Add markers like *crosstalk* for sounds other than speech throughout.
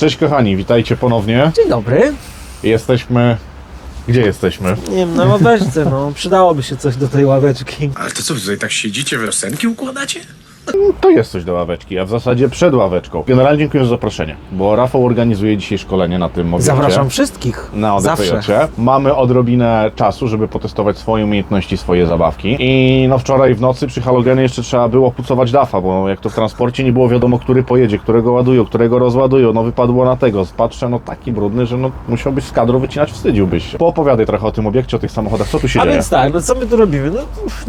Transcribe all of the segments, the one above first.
Cześć kochani, witajcie ponownie. Dzień dobry. Jesteśmy... Gdzie jesteśmy? Nie wiem, na ławeczce, no. Przydałoby się coś do tej ławeczki. Ale to co, wy tutaj tak siedzicie, wiosenki układacie? To jest coś do ławeczki, a w zasadzie przed ławeczką. Generalnie dziękuję za zaproszenie, bo Rafał organizuje dzisiaj szkolenie na tym obiekcie. Zapraszam wszystkich. Na Zawsze. Mamy odrobinę czasu, żeby potestować swoje umiejętności, swoje zabawki. I no wczoraj w nocy przy halogenie jeszcze trzeba było pucować dafa, bo jak to w transporcie nie było wiadomo, który pojedzie, którego ładują, którego rozładują. No wypadło na tego. Patrzę, no taki brudny, że no musiałbyś z kadru wycinać, wstydziłbyś się. Poopowiadaj trochę o tym obiekcie, o tych samochodach, co tu się A dzieje. więc tak, no co my tu robimy? No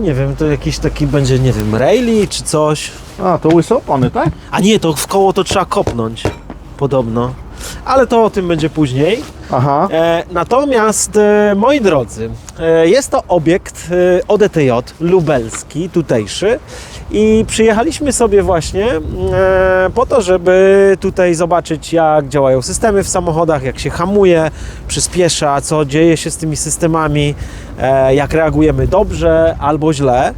nie wiem, to jakiś taki będzie, nie wiem, rally czy coś. A, to łyse opony, tak? A nie, to w koło to trzeba kopnąć. Podobno. Ale to o tym będzie później. Aha. E, natomiast, e, moi drodzy, e, jest to obiekt e, ODTJ lubelski, tutejszy i przyjechaliśmy sobie właśnie e, po to, żeby tutaj zobaczyć, jak działają systemy w samochodach, jak się hamuje, przyspiesza, co dzieje się z tymi systemami, e, jak reagujemy dobrze albo źle.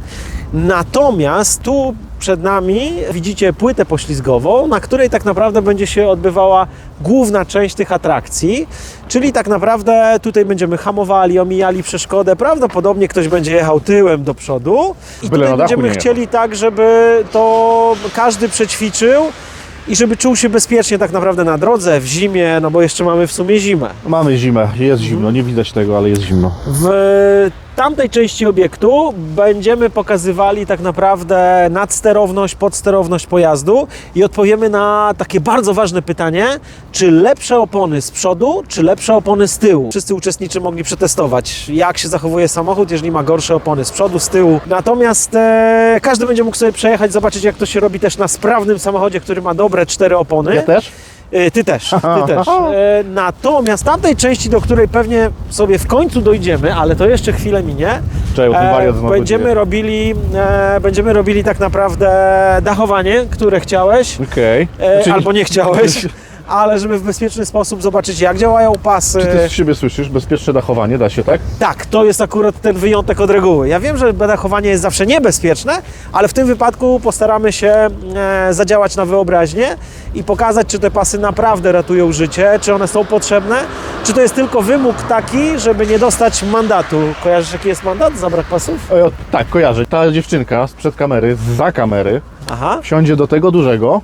Natomiast tu przed nami. Widzicie płytę poślizgową, na której tak naprawdę będzie się odbywała główna część tych atrakcji, czyli tak naprawdę tutaj będziemy hamowali, omijali przeszkodę, prawdopodobnie ktoś będzie jechał tyłem do przodu. I Byle tutaj będziemy chcieli tak, żeby to każdy przećwiczył i żeby czuł się bezpiecznie tak naprawdę na drodze, w zimie, no bo jeszcze mamy w sumie zimę. Mamy zimę, jest zimno, nie widać tego, ale jest zimno. W tamtej części obiektu będziemy pokazywali tak naprawdę nadsterowność, podsterowność pojazdu i odpowiemy na takie bardzo ważne pytanie, czy lepsze opony z przodu, czy lepsze opony z tyłu. Wszyscy uczestnicy mogli przetestować, jak się zachowuje samochód, jeżeli ma gorsze opony z przodu, z tyłu. Natomiast e, każdy będzie mógł sobie przejechać, zobaczyć jak to się robi też na sprawnym samochodzie, który ma dobre cztery opony. Ja też? E, Ty też, ty też. E, Natomiast tamtej części, do której pewnie sobie w końcu dojdziemy, ale to jeszcze chwilę minie, Czekaj, ten wariat znowu E, będziemy robili, e, będziemy robili tak naprawdę dachowanie, które chciałeś, Okej. e, Czyli- albo nie chciałeś, *laughs* ale żeby w bezpieczny sposób zobaczyć, jak działają pasy. Czy ty z siebie słyszysz? Bezpieczne dachowanie, da się, tak? Tak, to jest akurat ten wyjątek od reguły. Ja wiem, że dachowanie jest zawsze niebezpieczne, ale w tym wypadku postaramy się e, zadziałać na wyobraźnię i pokazać, czy te pasy naprawdę ratują życie, czy one są potrzebne, czy to jest tylko wymóg taki, żeby nie dostać mandatu. Kojarzysz, jaki jest mandat za brak pasów? E, tak, kojarzę. Ta dziewczynka sprzed kamery, za kamery, Aha. wsiądzie do tego dużego.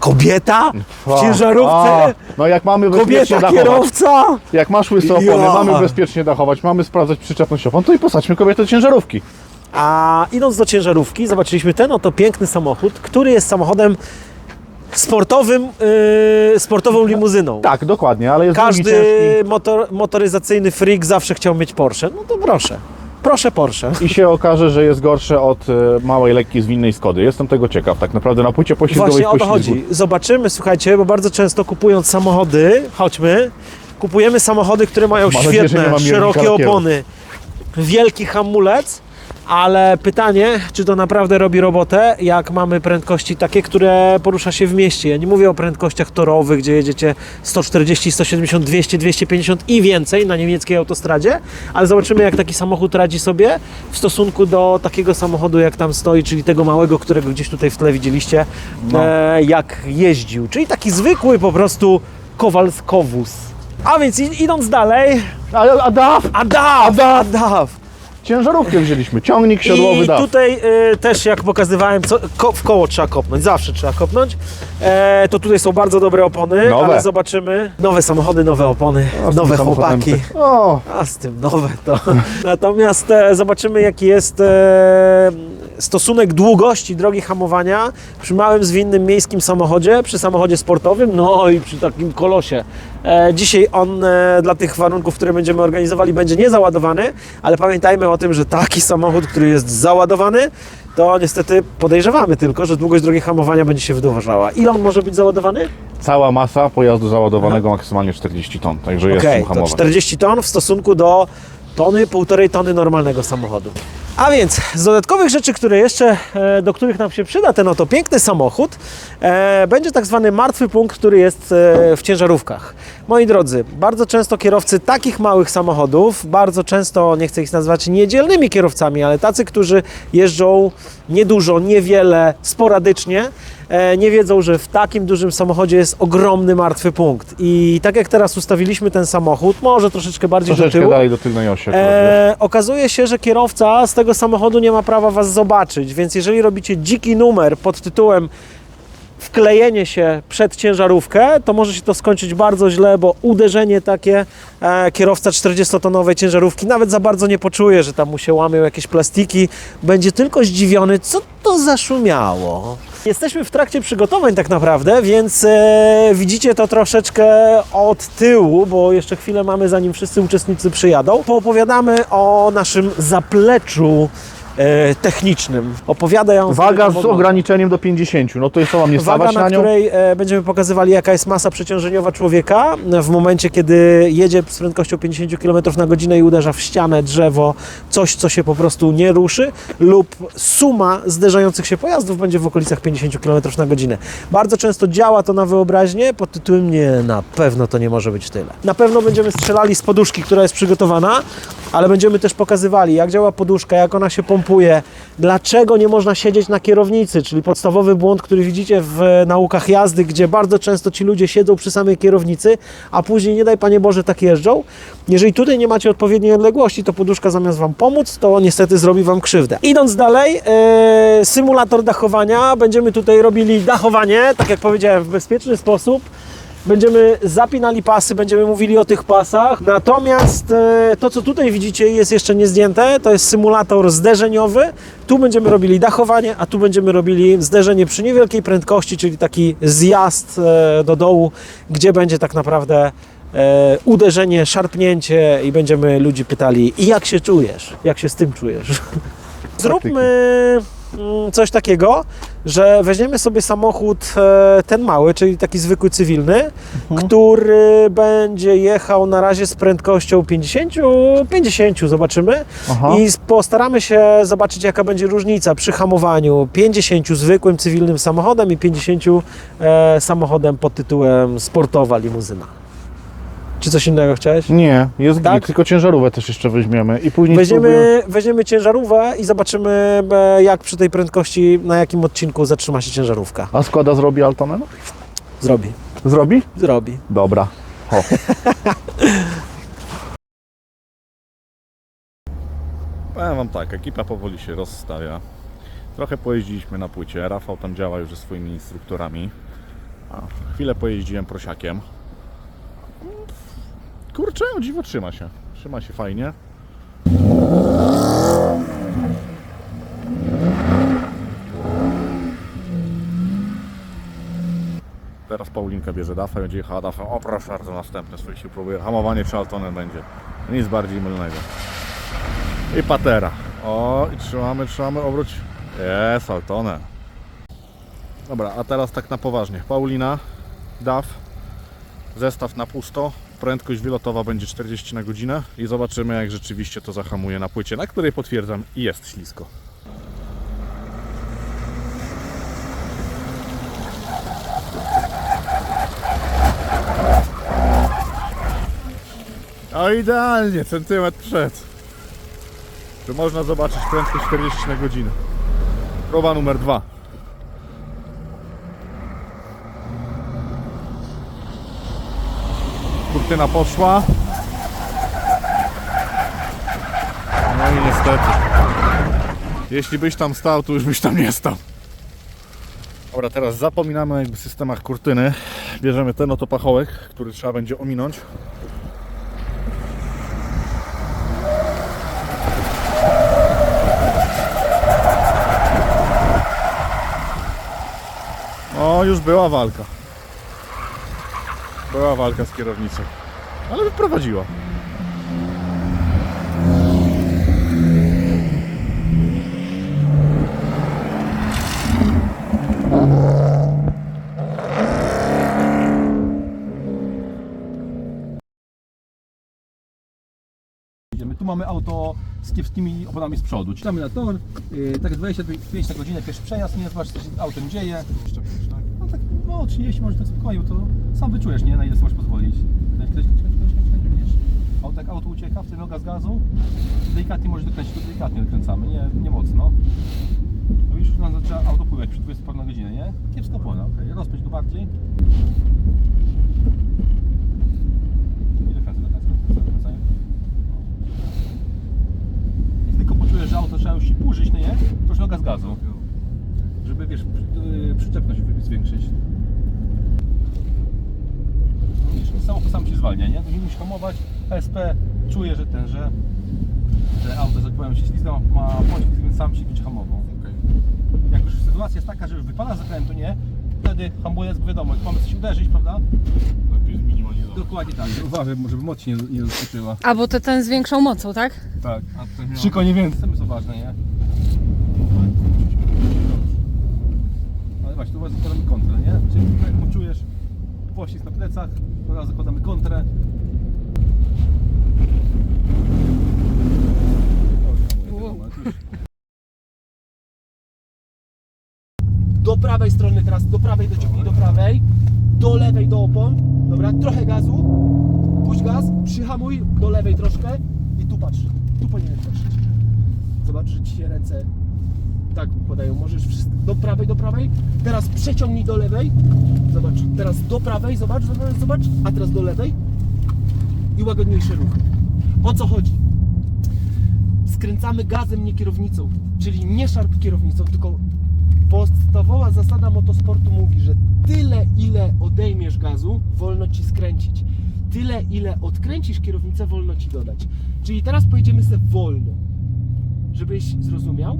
Kobieta w ciężarówce? no jak mamy bezpiecznie Kobieta dachować, kierowca? jak masz łyse opony, Ja. mamy bezpiecznie dachować, mamy sprawdzać przyczepność opon, to i posadźmy kobietę do ciężarówki. A idąc do ciężarówki, zobaczyliśmy ten oto piękny samochód, który jest samochodem sportowym, yy, sportową limuzyną. Tak, dokładnie, ale jest drugi Każdy ciężki. motor, motoryzacyjny freak zawsze chciał mieć Porsche. No to proszę. Proszę Porsche. I się okaże, że jest gorsze od e, małej, lekkiej, zwinnej Skody. Jestem tego ciekaw, tak naprawdę na płycie poślizgowej Właśnie o to chodzi. Zobaczymy, słuchajcie, bo bardzo często kupując samochody, chodźmy, kupujemy samochody, które mają Mam nadzieję, że świetne, szerokie lakieru. opony, wielki hamulec, ale pytanie, czy to naprawdę robi robotę, jak mamy prędkości takie, które porusza się w mieście. Ja nie mówię o prędkościach torowych, gdzie jedziecie 140, 170, 200, 250 i więcej na niemieckiej autostradzie, ale zobaczymy, jak taki samochód radzi sobie w stosunku do takiego samochodu, jak tam stoi, czyli tego małego, którego gdzieś tutaj w tle widzieliście, No. e, jak jeździł. Czyli taki zwykły po prostu kowalskowóz. A więc idąc dalej, Ale a DAF! Adaw! Adaw! Ciężarówkę wzięliśmy, ciągnik siodłowy I DAF. tutaj y, też jak pokazywałem, co, ko, w koło trzeba kopnąć, zawsze trzeba kopnąć. E, to tutaj są bardzo dobre opony, Nowe. ale zobaczymy. Nowe samochody, nowe opony, z nowe samochodem chłopaki. O, A z tym nowe to. *laughs* Natomiast e, zobaczymy jaki jest e, stosunek długości drogi hamowania przy małym, zwinnym miejskim samochodzie, przy samochodzie sportowym, no i przy takim kolosie. E, dzisiaj on e, dla tych warunków, które będziemy organizowali, będzie niezaładowany, ale pamiętajmy o tym, że taki samochód, który jest załadowany, to niestety podejrzewamy tylko, że długość drogi hamowania będzie się wydłużała. Ile on może być załadowany? cała masa pojazdu załadowanego maksymalnie 40 ton, także jest czym to hamować. 40 ton w stosunku do tony, półtorej tony normalnego samochodu. A więc z dodatkowych rzeczy, które jeszcze, e, do których nam się przyda ten oto piękny samochód, e, będzie tak zwany martwy punkt, który jest e, w ciężarówkach. Moi drodzy, bardzo często kierowcy takich małych samochodów, bardzo często, nie chcę ich nazwać niedzielnymi kierowcami, ale tacy, którzy jeżdżą niedużo, niewiele, sporadycznie, nie wiedzą, że w takim dużym samochodzie jest ogromny martwy punkt. I tak jak teraz ustawiliśmy ten samochód, może troszeczkę bardziej do Troszeczkę tyłu, dalej do tylnej osi. E, okazuje się, że kierowca z tego samochodu nie ma prawa Was zobaczyć, więc jeżeli robicie dziki numer pod tytułem wklejenie się przed ciężarówkę, to może się to skończyć bardzo źle, bo uderzenie takie e, kierowca 40-tonowej ciężarówki nawet za bardzo nie poczuje, że tam mu się łamią jakieś plastiki. Będzie tylko zdziwiony, co to zaszumiało. Jesteśmy w trakcie przygotowań tak naprawdę, więc e, widzicie to troszeczkę od tyłu, bo jeszcze chwilę mamy zanim wszyscy uczestnicy przyjadą. Poopowiadamy o naszym zapleczu e, technicznym. Opowiada ją Waga z ograniczeniem do 50. No to jest co mam nie Waga, stawać na na której e, będziemy pokazywali, jaka jest masa przeciążeniowa człowieka w momencie, kiedy jedzie z prędkością 50 km na godzinę i uderza w ścianę, drzewo, coś, co się po prostu nie ruszy, lub suma zderzających się pojazdów będzie w okolicach 50 km na godzinę. Bardzo często działa to na wyobraźnię pod tytułem nie, na pewno to nie może być tyle. Na pewno będziemy strzelali z poduszki, która jest przygotowana, ale będziemy też pokazywali, jak działa poduszka, jak ona się pompuje, dlaczego nie można siedzieć na kierownicy, czyli podstawowy błąd, który widzicie w e, naukach jazdy, gdzie bardzo często ci ludzie siedzą przy samej kierownicy, a później, nie daj Panie Boże, tak jeżdżą. Jeżeli tutaj nie macie odpowiedniej odległości, to poduszka zamiast Wam pomóc, to niestety zrobi Wam krzywdę. Idąc dalej, e, symulator dachowania, będziemy tutaj robili dachowanie, tak jak powiedziałem, w bezpieczny sposób. Będziemy zapinali pasy, będziemy mówili o tych pasach. Natomiast e, to, co tutaj widzicie, jest jeszcze nie zdjęte. To jest symulator zderzeniowy. Tu będziemy robili dachowanie, a tu będziemy robili zderzenie przy niewielkiej prędkości, czyli taki zjazd e, do dołu, gdzie będzie tak naprawdę e, uderzenie, szarpnięcie i będziemy ludzi pytali, i jak się czujesz? Jak się z tym czujesz? *laughs* Zróbmy coś takiego, że weźmiemy sobie samochód e, ten mały, czyli taki zwykły cywilny, który będzie jechał na razie z prędkością 50, 50 zobaczymy Aha. i postaramy się zobaczyć jaka będzie różnica przy hamowaniu 50 zwykłym cywilnym samochodem i 50 e, samochodem pod tytułem sportowa limuzyna. Czy coś innego chciałeś? Nie, jest Tak? git, tylko ciężarówkę też jeszcze weźmiemy i później spróbujemy- Weźmiemy, weźmiemy ciężarówkę i zobaczymy, e, jak przy tej prędkości, na jakim odcinku zatrzyma się ciężarówka. A składa zrobi Altonen? Zrobi. Zrobi? Zrobi. Dobra. Ho. *laughs* Powiem Wam tak, ekipa powoli się rozstawia. Trochę pojeździliśmy na płycie, Rafał tam działa już ze swoimi instruktorami. A chwilę pojeździłem prosiakiem. Kurczę, o dziwo trzyma się. Trzyma się fajnie. Teraz Paulinka bierze dafę, będzie jechała dafę. O proszę bardzo, następne swoje się próbuje. Hamowanie czy Altonem będzie. Nic bardziej mylnego. I patera. O, i trzymamy, trzymamy, obróć. Jest, Altonem. Dobra, a teraz tak na poważnie. Paulina, DAF, zestaw na pusto. Prędkość wylotowa będzie 40 na godzinę i zobaczymy jak rzeczywiście to zahamuje na płycie, na której potwierdzam jest ślisko. O idealnie, centymetr przed. Tu można zobaczyć prędkość 40 na godzinę. Próba numer dwa. Kurtyna poszła. No i niestety. Jeśli byś tam stał, to już byś tam nie stał. Dobra, teraz zapominamy o systemach kurtyny. Bierzemy ten oto pachołek, który trzeba będzie ominąć. O, już była walka. Była walka z kierownicą. Ale wyprowadziła. Idziemy. Tu mamy auto z kiepskimi oponami z przodu. Czytamy na tor, yy, tak 25 na godzinę pierwszy przejazd, nie zobacz co się z autem dzieje. No tak, no 30 może tak spokojnie, bo to sam wyczujesz, nie? Na ile sobie możesz pozwolić. Jak auto ucieka, wtedy noga z gazu, delikatnie możesz dokręcić, to delikatnie dokręcamy, nie, nie mocno. No już nam zaczyna auto pływać przy 20 par na godzinę, nie? Kiepsko płona, okej. Rozpędź go bardziej. I do końca, do końca, do końca, do końca. I tylko poczujesz, że auto zaczyna już się burzyć, no nie? To już noga z gazu. Żeby, wiesz, yy, przyczepność zwiększyć. No Widzisz, samo po sam się zwalnia, nie? To nie hamować. PSP czuje, że ten, że, że auto, że powiem, się ślizga, ma poślizg, więc sam się będzie hamował. Jak już sytuacja jest taka, że już wypada z zakrętu, nie? Wtedy hamulec, bo wiadomo, jak mamy coś uderzyć, prawda? Lepiej zminimalizować. Dokładnie tak. Uważaj, żeby moc nie, nie zaskoczyła. A bo to ten z większą mocą, tak? Tak. Trzy konie więcej. To jest ważne, nie? Ale właśnie, tu zakładamy kontrę, nie? Czyli jak poczujesz poślizg na plecach, to raz zakładamy kontrę. Do prawej strony teraz, do prawej dociągnij do prawej, do lewej do opon, dobra, trochę gazu, puść gaz, przyhamuj do lewej troszkę i tu patrz, tu powinieneś patrzeć. Zobacz, że ci się ręce tak układają, możesz wszystko, do prawej, do prawej, teraz przeciągnij do lewej, zobacz, teraz do prawej, zobacz, zobacz, zobacz, a teraz do lewej. I łagodniejszy ruch. O co chodzi? Skręcamy gazem, nie kierownicą, czyli nie szarp kierownicą, tylko podstawowa zasada motosportu mówi, że tyle ile odejmiesz gazu, wolno ci skręcić. Tyle ile odkręcisz kierownicę, wolno ci dodać. Czyli teraz pojedziemy sobie wolno, żebyś zrozumiał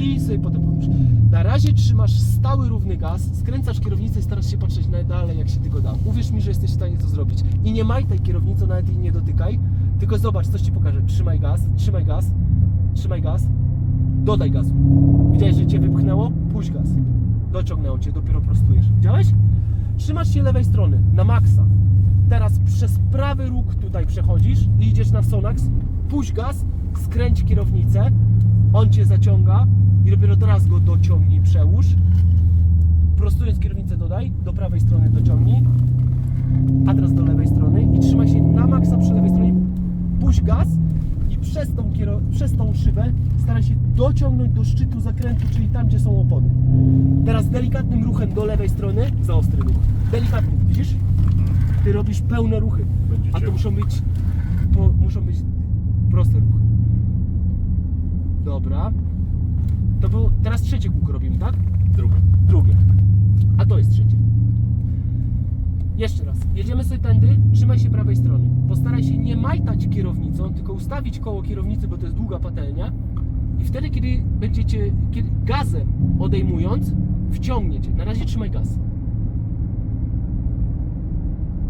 i sobie potem powiesz. Na razie trzymasz stały, równy gaz, skręcasz kierownicę i starasz się patrzeć na dalej, jak się tylko da. Uwierz mi, że jesteś w stanie to zrobić. I nie majtaj kierownicą, nawet jej nie dotykaj, tylko zobacz, coś ci pokażę. Trzymaj gaz, trzymaj gaz, trzymaj gaz, dodaj gazu. Widziałeś, że cię wypchnęło? Puść gaz. Dociągnęło cię, dopiero prostujesz. Widziałeś? Trzymasz się lewej strony, na maksa. Teraz przez prawy róg tutaj przechodzisz i idziesz na Sonax. Puść gaz, skręć kierownicę, on cię zaciąga i dopiero teraz go dociągnij, przełóż. Prostując kierownicę dodaj, do prawej strony dociągnij, a teraz do lewej strony i trzymaj się na maksa przy lewej stronie. Puść gaz i przez tą, przez tą szybę staraj się dociągnąć do szczytu zakrętu, czyli tam, gdzie są opony. Teraz delikatnym ruchem do lewej strony, za ostry ruch. Delikatny, widzisz? Ty robisz pełne ruchy, a to muszą być, to muszą być proste ruchy. Dobra. To było, teraz trzecie kółko robimy, tak? Drugie. Drugie. A to jest trzecie. Jeszcze raz. Jedziemy sobie tędy, trzymaj się prawej strony. Postaraj się nie majtać kierownicą, tylko ustawić koło kierownicy, bo to jest długa patelnia. Wtedy, kiedy będziecie kiedy gazem odejmując, wciągniecie. Na razie trzymaj gaz.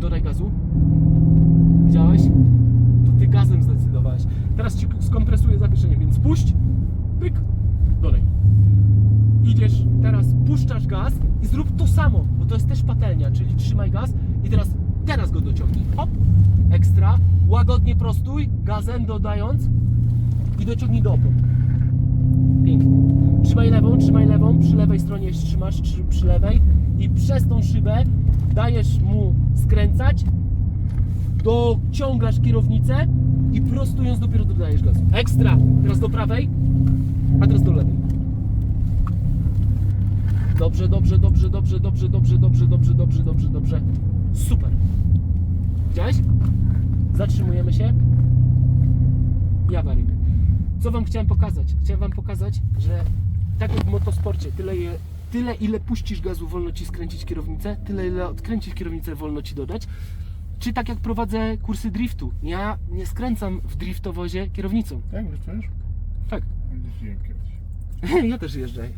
Dodaj gazu. Widziałeś? To ty gazem zdecydowałeś. Teraz ci skompresuję zawieszenie, więc puść, pyk, dodaj idziesz, teraz puszczasz gaz i zrób to samo, bo to jest też patelnia, czyli trzymaj gaz i teraz, teraz go dociągnij. Hop, ekstra, łagodnie prostuj, gazem dodając i dociągnij do opon. Pięknie. Trzymaj lewą, trzymaj lewą, przy lewej stronie trzymasz, przy, przy lewej i przez tą szybę dajesz mu skręcać, dociągasz kierownicę i prostując dopiero dodajesz gazu. Ekstra! Teraz do prawej, a teraz do lewej. Dobrze, dobrze, dobrze, dobrze, dobrze, dobrze, dobrze, dobrze, dobrze, dobrze, dobrze. Super. Widziałeś? Zatrzymujemy się. Awaryjny. Co Wam chciałem pokazać? Chciałem Wam pokazać, że tak jak w motosporcie, tyle, je, tyle ile puścisz gazu, wolno Ci skręcić kierownicę, tyle ile odkręcisz kierownicę, wolno Ci dodać. Czy tak jak prowadzę kursy driftu, ja nie skręcam w driftowozie kierownicą. Jak wiesz? Tak. Jeździłem kiedyś. *laughs* Ja też jeżdżę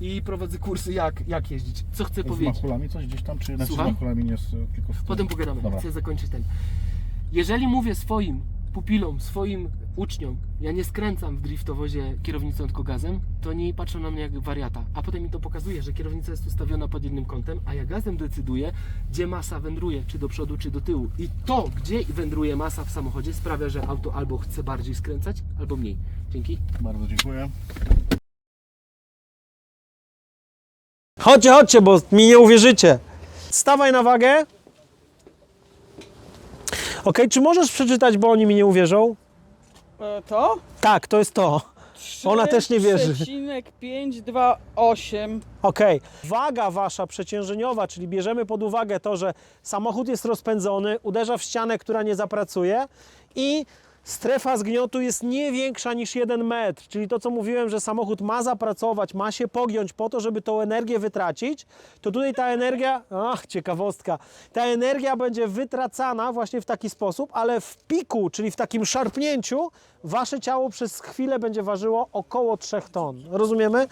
i prowadzę kursy jak, jak jeździć. Co chcę Z powiedzieć? machulami coś gdzieś tam, czy znaczy z machulami nie jest tylko z tyłu? Potem pogadamy. Dobra. Chcę zakończyć ten. Jeżeli mówię swoim pupilom, swoim uczniom, ja nie skręcam w driftowozie kierownicą tylko gazem, to oni patrzą na mnie jak wariata. A potem mi to pokazuje, że kierownica jest ustawiona pod jednym kątem, a ja gazem decyduję, gdzie masa wędruje, czy do przodu, czy do tyłu. I to, gdzie wędruje masa w samochodzie, sprawia, że auto albo chce bardziej skręcać, albo mniej. Dzięki. Bardzo dziękuję. Chodźcie, chodźcie, bo mi nie uwierzycie. Stawaj na wagę. Ok, czy możesz przeczytać, bo oni mi nie uwierzą? E, To? Tak, to jest to. Ona też nie wierzy. 3,528. Okej. Waga wasza przeciążeniowa, czyli bierzemy pod uwagę to, że samochód jest rozpędzony, uderza w ścianę, która nie zapracuje i strefa zgniotu jest nie większa niż 1 metr. Czyli to, co mówiłem, że samochód ma zapracować, ma się pogiąć po to, żeby tą energię wytracić, to tutaj ta energia, ach, ciekawostka, ta energia będzie wytracana właśnie w taki sposób, ale w piku, czyli w takim szarpnięciu, wasze ciało przez chwilę będzie ważyło około 3 ton. Rozumiemy?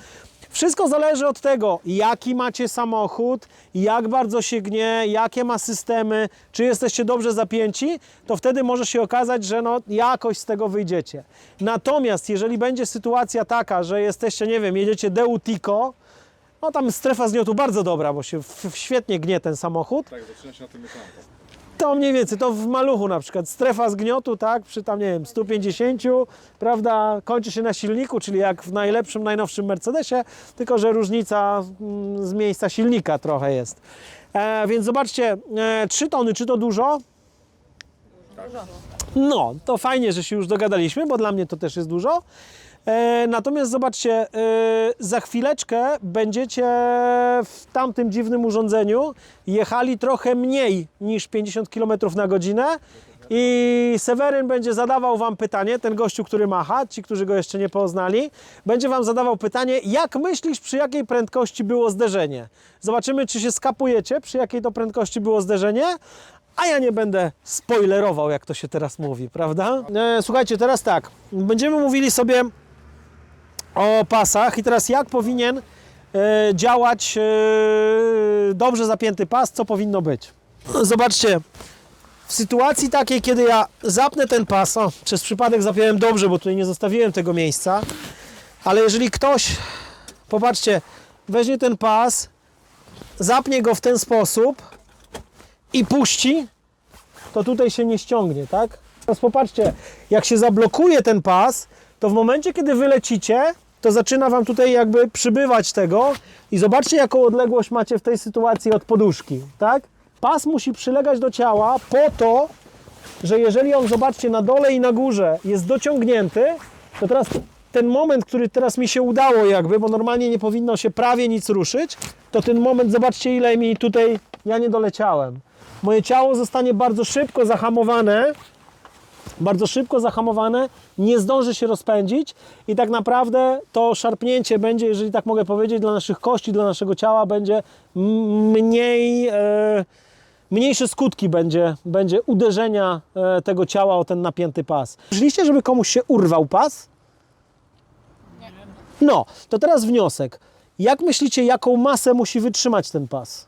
Wszystko zależy od tego, jaki macie samochód, jak bardzo się gnie, jakie ma systemy, czy jesteście dobrze zapięci, to wtedy może się okazać, że no, jakoś z tego wyjdziecie. Natomiast jeżeli będzie sytuacja taka, że jesteście, nie wiem, jedziecie Deutico, no tam strefa zgniotu bardzo dobra, bo się w, w świetnie gnie ten samochód. Tak, zaczyna się na tym ekranku. To mniej więcej, to w maluchu na przykład, strefa zgniotu, tak, przy tam, nie wiem, 150, prawda, kończy się na silniku, czyli jak w najlepszym, najnowszym Mercedesie, tylko że różnica mm, z miejsca silnika trochę jest. E, więc zobaczcie, e, 3 tony, czy to dużo? No, to fajnie, że się już dogadaliśmy, bo dla mnie to też jest dużo. E, natomiast zobaczcie, e, za chwileczkę będziecie w tamtym dziwnym urządzeniu jechali trochę mniej niż 50 km na godzinę i Seweryn będzie zadawał Wam pytanie, ten gościu, który macha, ci, którzy go jeszcze nie poznali, będzie Wam zadawał pytanie, jak myślisz, przy jakiej prędkości było zderzenie? Zobaczymy, czy się skapujecie, przy jakiej to prędkości było zderzenie, a ja nie będę spoilerował, jak to się teraz mówi, prawda? E, słuchajcie, teraz tak, będziemy mówili sobie o pasach i teraz jak powinien e, działać e, dobrze zapięty pas, co powinno być. Zobaczcie, w sytuacji takiej, kiedy ja zapnę ten pas, o, przez przypadek zapiąłem dobrze, bo tutaj nie zostawiłem tego miejsca, ale jeżeli ktoś, popatrzcie, weźmie ten pas, zapnie go w ten sposób i puści, to tutaj się nie ściągnie, tak? Teraz popatrzcie, jak się zablokuje ten pas, to w momencie, kiedy wylecicie, to zaczyna Wam tutaj jakby przybywać tego i zobaczcie, jaką odległość macie w tej sytuacji od poduszki, tak? Pas musi przylegać do ciała po to, że jeżeli on, zobaczcie, na dole i na górze jest dociągnięty, to teraz ten moment, który teraz mi się udało jakby, bo normalnie nie powinno się prawie nic ruszyć, to ten moment, zobaczcie ile mi tutaj, ja nie doleciałem. Moje ciało zostanie bardzo szybko zahamowane, bardzo szybko zahamowane, nie zdąży się rozpędzić i tak naprawdę to szarpnięcie będzie, jeżeli tak mogę powiedzieć, dla naszych kości, dla naszego ciała będzie mniej, e, mniejsze skutki będzie, będzie uderzenia e, tego ciała o ten napięty pas. Słyszeliście, żeby komuś się urwał pas? No, to teraz wniosek. Jak myślicie, jaką masę musi wytrzymać ten pas?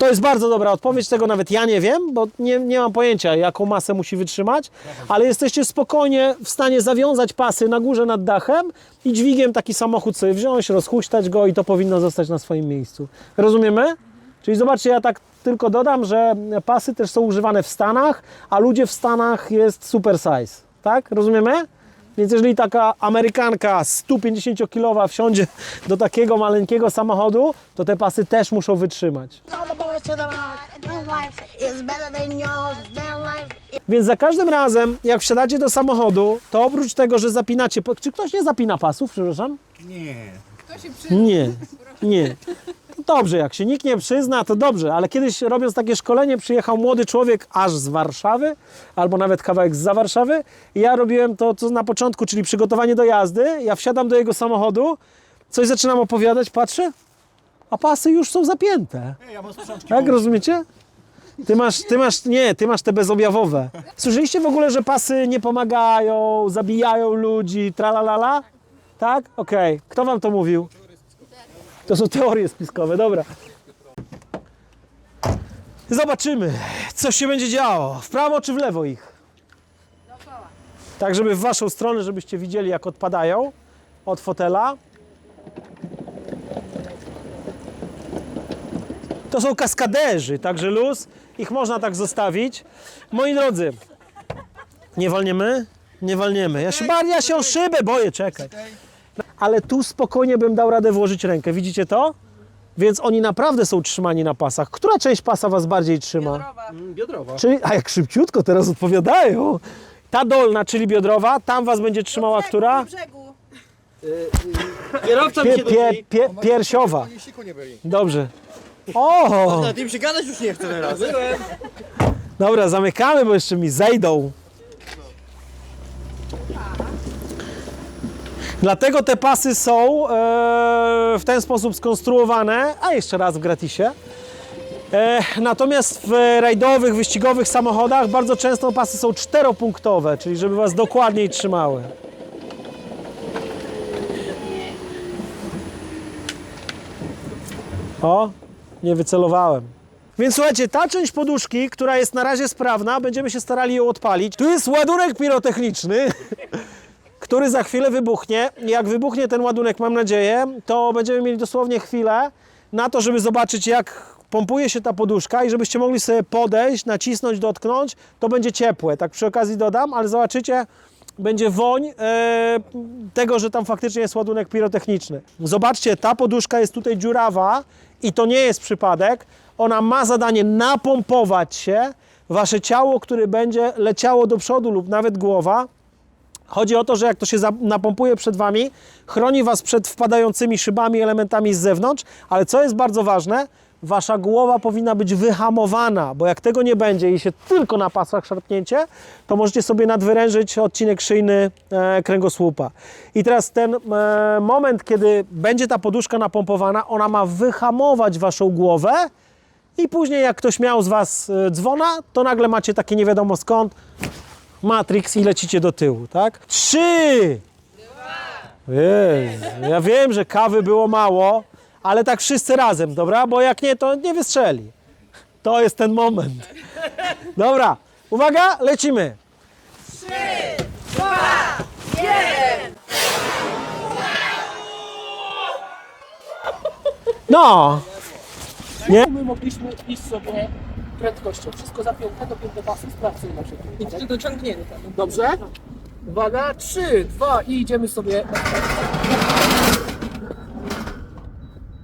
To jest bardzo dobra odpowiedź, tego nawet ja nie wiem, bo nie, nie mam pojęcia, jaką masę musi wytrzymać, ale jesteście spokojnie w stanie zawiązać pasy na górze nad dachem i dźwigiem taki samochód sobie wziąć, rozhuśtać go i to powinno zostać na swoim miejscu. Rozumiemy? Czyli zobaczcie, ja tak tylko dodam, że pasy też są używane w Stanach, a ludzie w Stanach jest super size. Tak? Rozumiemy? Więc jeżeli taka Amerykanka 150-kilowa wsiądzie do takiego maleńkiego samochodu, to te pasy też muszą wytrzymać. Więc za każdym razem, jak wsiadacie do samochodu, to oprócz tego, że zapinacie. Czy ktoś nie zapina pasów, przepraszam? Nie. Nie, nie. Dobrze, jak się nikt nie przyzna, to dobrze, ale kiedyś robiąc takie szkolenie, przyjechał młody człowiek aż z Warszawy, albo nawet kawałek za Warszawy. I ja robiłem to, co na początku, czyli przygotowanie do jazdy. Ja wsiadam do jego samochodu, coś zaczynam opowiadać, patrzę, a pasy już są zapięte. Tak, rozumiecie? Ty masz, ty masz, nie, ty masz te bezobjawowe. Słyszeliście w ogóle, że pasy nie pomagają, zabijają ludzi, tralalala? Tak? Okej. Kto wam to mówił? To są teorie spiskowe, dobra. Zobaczymy, co się będzie działo. W prawo czy w lewo ich? Tak, żeby w waszą stronę, żebyście widzieli, jak odpadają od fotela. To są kaskaderzy, także luz. Ich można tak zostawić. Moi drodzy, nie walniemy? Nie walniemy. Ja się, bar- ja się o szybę boję, czekaj. Ale tu spokojnie bym dał radę włożyć rękę. Widzicie to? Więc oni naprawdę są trzymani na pasach. Która część pasa was bardziej trzyma? Biodrowa. Czyli, a jak szybciutko teraz odpowiadają. Ta dolna, czyli biodrowa, tam was będzie trzymała która? brzegu. Kierowca mi Pie, się pie, nudzi. pie, piersiowa. Dobrze. O! Na tym się gadać już nie chcę teraz. Byłem. Dobra, zamykamy, bo jeszcze mi zejdą. Dlatego te pasy są e, w ten sposób skonstruowane, a jeszcze raz w gratisie. E, natomiast w rajdowych, wyścigowych samochodach bardzo często pasy są czteropunktowe, czyli żeby Was dokładniej trzymały. O, nie wycelowałem. Więc słuchajcie, ta część poduszki, która jest na razie sprawna, będziemy się starali ją odpalić. Tu jest ładunek pirotechniczny, *laughs* który za chwilę wybuchnie. Jak wybuchnie ten ładunek, mam nadzieję, to będziemy mieli dosłownie chwilę na to, żeby zobaczyć, jak pompuje się ta poduszka i żebyście mogli sobie podejść, nacisnąć, dotknąć. To będzie ciepłe, tak przy okazji dodam, ale zobaczycie, będzie woń e, tego, że tam faktycznie jest ładunek pirotechniczny. Zobaczcie, ta poduszka jest tutaj dziurawa i to nie jest przypadek. Ona ma zadanie napompować się wasze ciało, które będzie leciało do przodu lub nawet głowa. Chodzi o to, że jak to się napompuje przed Wami, chroni Was przed wpadającymi szybami, elementami z zewnątrz, ale co jest bardzo ważne, Wasza głowa powinna być wyhamowana, bo jak tego nie będzie i się tylko na pasach szarpnięcie, to możecie sobie nadwyrężyć odcinek szyjny e, kręgosłupa. I teraz ten e, moment, kiedy będzie ta poduszka napompowana, ona ma wyhamować Waszą głowę i później jak ktoś miał z Was e, dzwona, to nagle macie takie nie wiadomo skąd, Matrix i lecicie do tyłu, tak? Trzy! Jezu, ja wiem, że kawy było mało, ale tak wszyscy razem, dobra? Bo jak nie, to nie wystrzeli. To jest ten moment. Dobra, uwaga, lecimy. No, nie? My mogliśmy iść sobie prędkością. Wszystko zapięte, dopięte pasy, sprawdź sobie nasze I dociągnięte. Dobrze? Uwaga, trzy, dwa i idziemy sobie.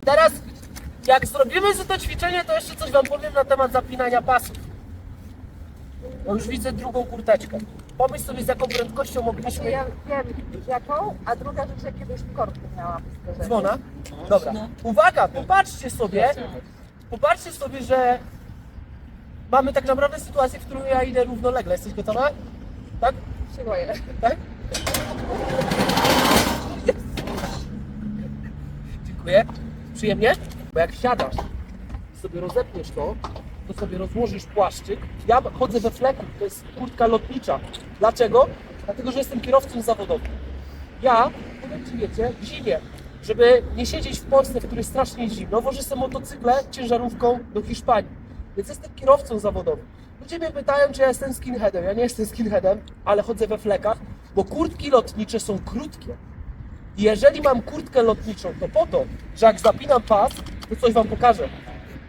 Teraz, jak zrobimy sobie to ćwiczenie, to jeszcze coś Wam powiem na temat zapinania pasów. Bo już widzę drugą kurteczkę. Pomyśl sobie, z jaką prędkością mogliśmy... Ja wiem jaką, a druga rzecz, jakie już korki miałam. Dzwona? Dobra. Uwaga, popatrzcie sobie, popatrzcie sobie, że mamy tak naprawdę sytuację, w którą ja idę równolegle. Jesteś gotowa? Tak? Się boję. Tak? Dziękuję. Przyjemnie? Bo jak siadasz i sobie rozepniesz to, to sobie rozłożysz płaszczyk. Ja chodzę we fleku, to jest kurtka lotnicza. Dlaczego? Dlatego, że jestem kierowcą zawodowym. Ja, powiem Ci wiecie, w zimie, żeby nie siedzieć w Polsce, w której strasznie zimno, wożę sobie motocykle ciężarówką do Hiszpanii. Więc jestem kierowcą zawodowym. Ludzie mnie pytają, czy ja jestem skinheadem. Ja nie jestem skinheadem, ale chodzę we flekach, bo kurtki lotnicze są krótkie. I jeżeli mam kurtkę lotniczą, to po to, że jak zapinam pas, to coś Wam pokażę.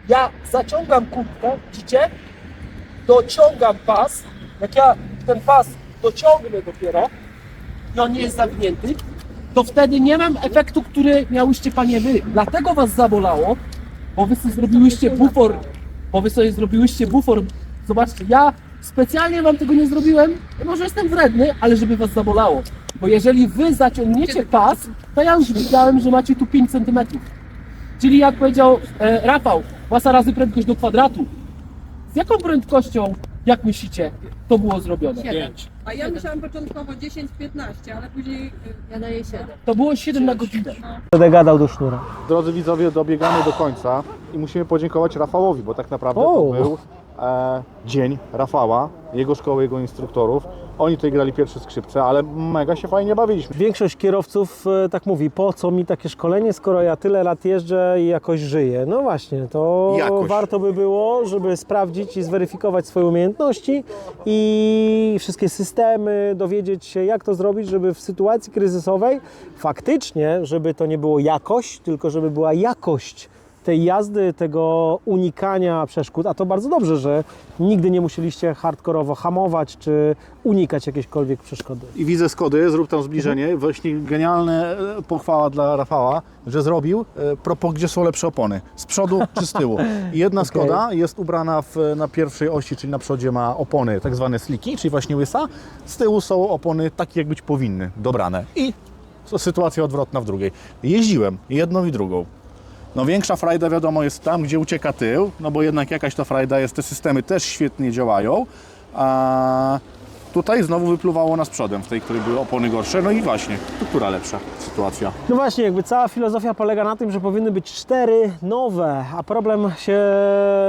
Ja zaciągam kurtkę, widzicie? Dociągam pas. Jak ja ten pas dociągnę dopiero i on nie jest zawinięty, to wtedy nie mam efektu, który miałyście Panie Wy. Dlatego Was zabolało, bo Wy sobie zrobiłyście bufor, Wy sobie zrobiłyście bufor. Zobaczcie, ja specjalnie Wam tego nie zrobiłem, może jestem wredny, ale żeby Was zabolało. Bo jeżeli Wy zaciągniecie pas, to ja już widziałem, że macie tu 5 cm. Czyli jak powiedział e, Rafał, masa razy prędkość do kwadratu. Z jaką prędkością, jak myślicie, to było zrobione? A ja myślałam początkowo 10-15, ale później ja daję 7. To było 7 na godzinę. Będę gadał do sznura. Drodzy widzowie, dobiegamy do końca i musimy podziękować Rafałowi, bo tak naprawdę to O! był dzień Rafała, jego szkoły, jego instruktorów. Oni tutaj grali pierwsze skrzypce, ale mega się fajnie bawiliśmy. Większość kierowców e, tak mówi, po co mi takie szkolenie, skoro ja tyle lat jeżdżę i jakoś żyję. No właśnie, to Jakoś. warto by było, żeby sprawdzić i zweryfikować swoje umiejętności i wszystkie systemy, dowiedzieć się, jak to zrobić, żeby w sytuacji kryzysowej faktycznie, żeby to nie było jakość, tylko żeby była jakość tej jazdy, tego unikania przeszkód, a to bardzo dobrze, że nigdy nie musieliście hardkorowo hamować czy unikać jakiejśkolwiek przeszkody. I widzę Skody, zrób tam zbliżenie. Właśnie genialna e, pochwała dla Rafała, że zrobił e, propos, gdzie są lepsze opony. Z przodu czy z tyłu. I *laughs* jedna Skoda jest ubrana w, na pierwszej osi, czyli na przodzie ma opony tak zwane sliki, czyli właśnie łysa. Z tyłu są opony takie, jak być powinny, dobrane. I sytuacja odwrotna w drugiej. Jeździłem jedną i drugą. No większa frajda wiadomo jest tam, gdzie ucieka tył, no bo jednak jakaś ta frajda jest, te systemy też świetnie działają, a tutaj znowu wypluwało nas przodem, w tej, której były opony gorsze, no i właśnie, to która lepsza sytuacja? No właśnie, jakby cała filozofia polega na tym, że powinny być cztery nowe, a problem się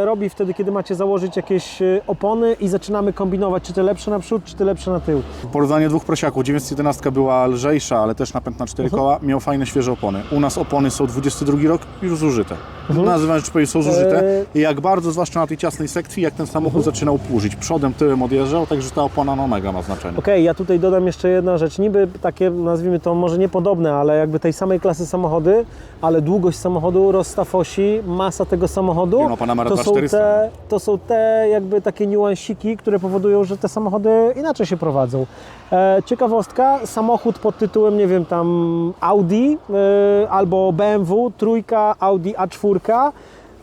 robi wtedy, kiedy macie założyć jakieś e, opony i zaczynamy kombinować, czy te lepsze na przód, czy te lepsze na tył. Porównanie dwóch prosiaków, 911 była lżejsza, ale też napęd na cztery koła, miał fajne, świeże opony. U nas opony są 22 rok, już zużyte. Nazywam rzecz powiedzieć, są zużyte i jak bardzo, zwłaszcza na tej ciasnej sekcji, jak ten samochód zaczynał płużyć. Przodem, tyłem odjeżdżał, także ta opona no mega ma znaczenie. Okej, ja tutaj dodam jeszcze jedna rzecz, niby takie, nazwijmy to może niepodobne, ale jakby tej samej klasy samochody, ale długość samochodu, rozstaw osi, masa tego samochodu, no, Panamera to, są 2400, te, to są te jakby takie niuansiki, które powodują, że te samochody inaczej się prowadzą. E, ciekawostka, samochód pod tytułem, nie wiem, tam Audi e, albo BMW, trójka, Audi A4,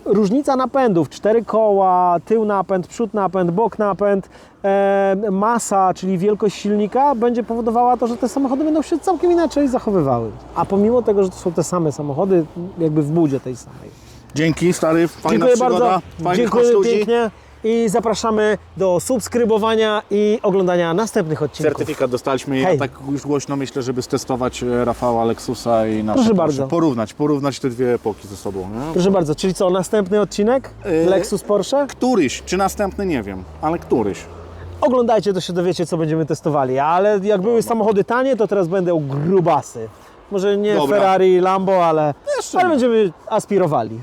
Różnica napędów, cztery koła, tył napęd, przód napęd, bok napęd, e, masa, czyli wielkość silnika będzie powodowała to, że te samochody będą się całkiem inaczej zachowywały. A pomimo tego, że to są te same samochody, jakby w budzie tej samej. Dzięki, stary, fajna Dziękuję przygoda, bardzo, fajnych dziękuję ludzi. pięknie i zapraszamy do subskrybowania i oglądania następnych odcinków. Certyfikat dostaliśmy, Hej. ja tak już głośno myślę, żeby stestować e, Rafała Lexusa i nasze Proszę bardzo. Porównać, porównać te dwie epoki ze sobą. Nie? Proszę bardzo, czyli co, następny odcinek? Yy. Lexus Porsche? Któryś, czy następny, nie wiem, ale któryś. Oglądajcie, to się dowiecie, co będziemy testowali. Ale jak były samochody tanie, to teraz będą grubasy. Może nie Dobra. Ferrari, Lambo, ale, Jeszcze ale nie. będziemy aspirowali.